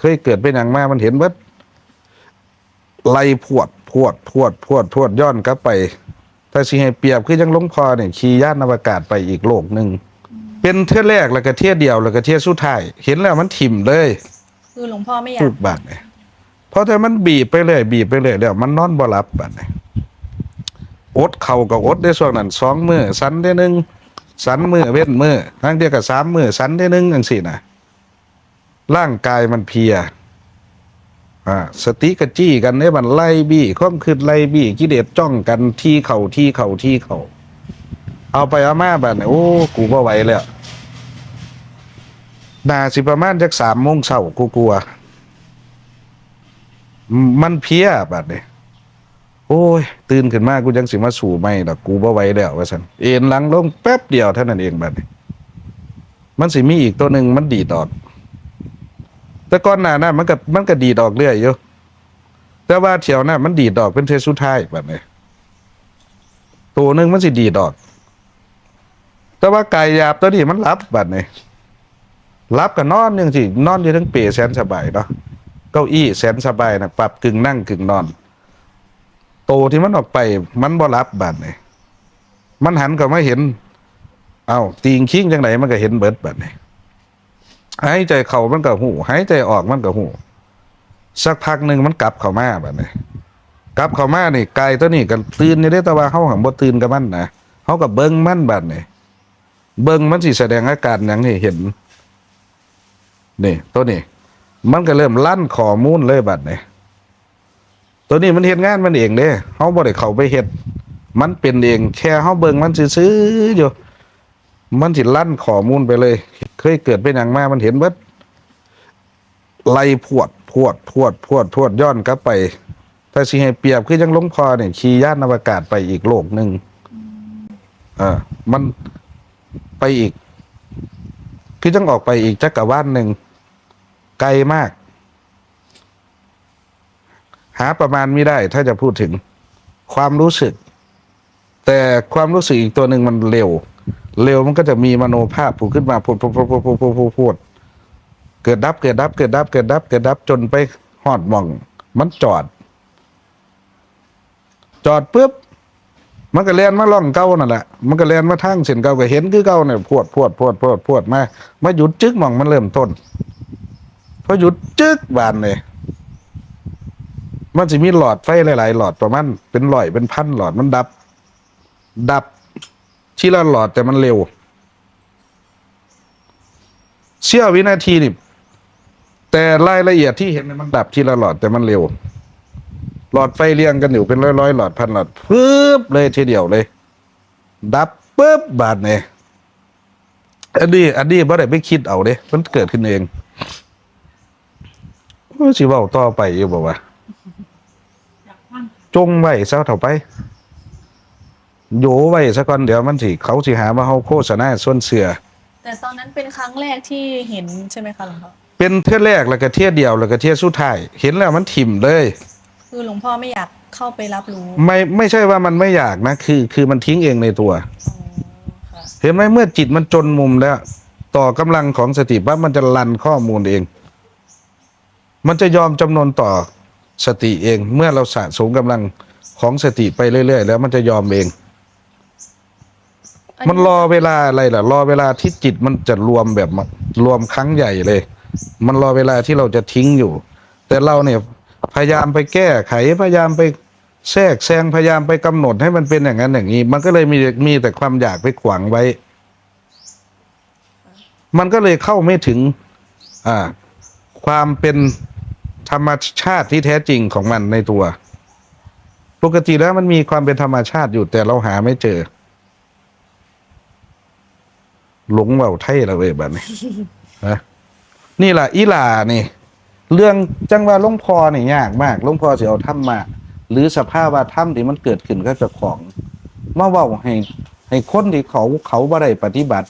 เคยเกิดเป็นอย่างมามันเห็นเบิดไล่พวดพวดพวดพวดพวดย้อนกลับไป ถ้าสิให้เปรียบคือยังหลวงพ่อเนี่ยขี่ยานอวกาศไปอีกโลกหนึ่งเป็นเที่ยแรกแล้วก็เที่ยเดียวแล้วก็เที่ยสุดท้ายเห็นแล้วมันถิ่มเลยคือหลวงพ่อไม่อยาพูกดบาดเนี่ยเพราะถ้ามันบีบไปเรื่อยบีบไปเรื่อยแล้วมันนอนบ่หลับบาดเนี่ยอดเข่ากับอดได้ส่วนนั้นสองมือสันได้หนึ่งสันมือเว้นมือทั้งเดียวกับสามมือสันได้หนึ่งจังสี่นะ ร่างกายมันเพียอ่าสติกระจี้กันเนี่ยมันไล่บี้ความคืดไล่บี้กิเลสจ้องกันที่เข่าที่เข่าที่เข่าเอาไปเอามาแบบเนี่ยโอ้กูบ่ไหวแล้วนาสิประมาณจักสามโมงเช้ากูกลัว มันเพียบัดเนี่ยโอ้ย ตื่นขึ้นมากูยังสิมาสู่ไม่ดอกกูบ่ไหวแล้วว่าซั่นเอ็นหลังลงแป๊บเดียวเท่านั้นเองบัดนี้มันสิมีอีกตัวหนึ่งมันดีดออก แต่ก่อนหน้านั้นมันก็มันก็ดีดออกเรื่อยอยู่แต่ว่าเที่ยวหน้ามันดีดออกเป็นเทสุดท้ายแบัดนี้ตัวหนึ่งมันสิดีดออก แต่ว่าไก่หยาบตัวนี้มันรับแบัดนี้รับกับนอนยังสินอนอยู่ทั้งเปรแสนสบายเนาะเก้าอี้แสนสบายนะปรับกึ่งนั่งกึ่งนอน โตที่มันออกไป มันบ่รับบาดนี่มันหันก็ไม่เห็น เอาตีงคิงจังไหนมันก็เห็นเบิดบาดนี่ หายใจเข้ามันก็หูหายใจออกมันก็หูสักพักหนึ่งมันกลับเข้ามาบาดนี่กลับเข้ามานี่กายตัวนี้ก็ตื่นอยู่ได้แต่ว่าเฮาหังบ่ตื่นกับมันนะเฮาก็เบิ่งมันแบาดนี่เบิ่งมันสิแสดงอาการหยังให้เห็น นี่ ตัวนี้ มันก็เริ่มลั่นข้อมูลเลยบัดนี้ตัวนี้มันเฮ็ดงานมันเองเด้เฮาบ่ได้เข้าไปเฮ็ดมันเป็นเอง แค่เฮาเบิ่งมันซื่ออยู่ มันสิลั่นข้อมูลไปเลย เคยเกิดเป็นอย่างมามันเห็นเบิดไล่พวดพวดพวดพวดพวดย้อนกลับไป ถ้าสิให้เปรียบคือยังลงพอเนี่ยขี่ย่านอวกาศไปอีกโลกหนึ่งอ่ามันไปอีก คือจังออกไปอีกจักรวาลหนึ่งไกลมาก หาประมาณไม่ได้ ถ้าจะพูดถึงความรู้สึก แต่ความรู้สึกอีกตัวหนึ่งมันเร็ว เร็วมันก็จะมีมโนภาพผุดขึ้นมาพูดพูดพูดพูดพูดพูดพูดพูดเกิดดับเกิดดับเกิดดับเกิดดับเกิดดับจนไปหอดหมอง มันจอด จอดปุ๊บมันก็เลียนมาล่องเก้านั่นแหละมันก็เลียนมาทางเส้นเก้าก็เห็นคือเก้าเนี่ยพวดพวดพวดพวดพวดมามาหยุดจึ๊กหมองมันเริ่มต้นพอหยุดจึ๊กบานเลยมันจะมีหลอดไฟหลาย ๆ หลอดประมาณเป็นร้อยเป็นพันหลอดมันดับ ดับ ทีละหลอดแต่มันเร็วเสี้ยววินาทีนี่แต่รายละเอียดที่เห็นเนี่ยมันดับทีละหลอดแต่มันเร็ว หลอดไฟเรียงกันอยู่เป็นร้อยๆหลอดพันหลอดปึ๊บเลยทีเดียวเลย ดับปึ๊บบาดเนี่ยอันนี้อันนี้บ่ได้ไปคิดเอาเด้มันเกิดขึ้นเองว่าสิว้าต่อไปอยู่บ่วะจงไว้ซะเถ่าไป โยไว้ซะก่อนเดี๋ยวมันสิเขาสิหาว่าเฮาโฆษณาส่วนเสือ แต่ตอนนั้นเป็นครั้งแรกที่เห็นใช่ไหมคะหลวงพ่อเป็นเที่ยแรกแล้วก็เที่ยเดียวแล้วก็เที่ยสุดท้ายเห็นแล้วมันถิ่มเลย คือหลวงพ่อไม่อยากเข้าไปรับรู้ไม่ไม่ใช่ว่ามันไม่อยากนะคือ คือมันทิ้งเองในตัว อ๋อค่ะเห็นไหมเมื่อจิตมันจนมุมแล้ว ต่อกำลังของสติปั๊บมันจะลันข้อมูลเอง มันจะยอมจำนนต่อสติเอง เมื่อเราสะสมกำลังของสติไปเรื่อย ๆ แล้วมันจะยอมเอง มันรอเวลาอะไรล่ะ รอเวลาที่จิตมันจะรวมแบบรวมครั้งใหญ่เลย มันรอเวลาที่เราจะทิ้งอยู่ แต่เราเนี่ยพยายามไปแก้ไขพยายามไปแทรกแซงพยายามไปกำหนดให้มันเป็นอย่างนั้นอย่างนี้ มันก็เลยมีมีแต่ความอยากไปขวางไว้ มันก็เลยเข้าไม่ถึง อ่า ความเป็นธรรมชาติที่แท้จริงของมันในตัว ปกติแล้วมันมีความเป็นธรรมชาติอยู่แต่เราหาไม่เจอ หลงเบาไทยและเว้ยแบบนี้นะนี่แหละอีหลานี่ เรื่องจังว่าหลวงพ่อนี่ยากมากหลวงพ่อสิเอาถ้ำมา หรือสภาพว่าถ้ำที่มันเกิดขึ้นก็จะของมาเว้าให้ให้คนที่เขาเขาบ่ได้ปฏิบัติ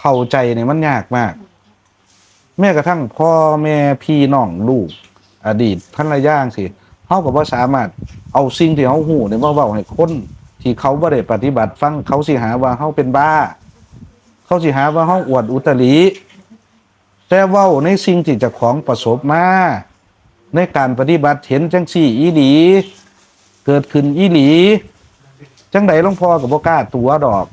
เข้าใจเนี่ยมันยากมาก แม้กระทั่งพ่อแม่พี่น้องลูก อดีตท่านระย่างสิเขาก็บ่สามารถเอาสิ่งที่เขาหูเนี่ยมาเว้าให้คนที่เขาบ่ได้ปฏิบัติ ฟังเขาสิหาว่าเขาเป็นบ้า เขาสิหาว่าห้องอวดอุตริแต่เว้าในสิ่งที่จะของประสบมาในการปฏิบัติเห็นจังสี่อีหลี เกิดขึ้นอีหลี จังใดหลวงพ่อกับบ่กล้าตัวดอก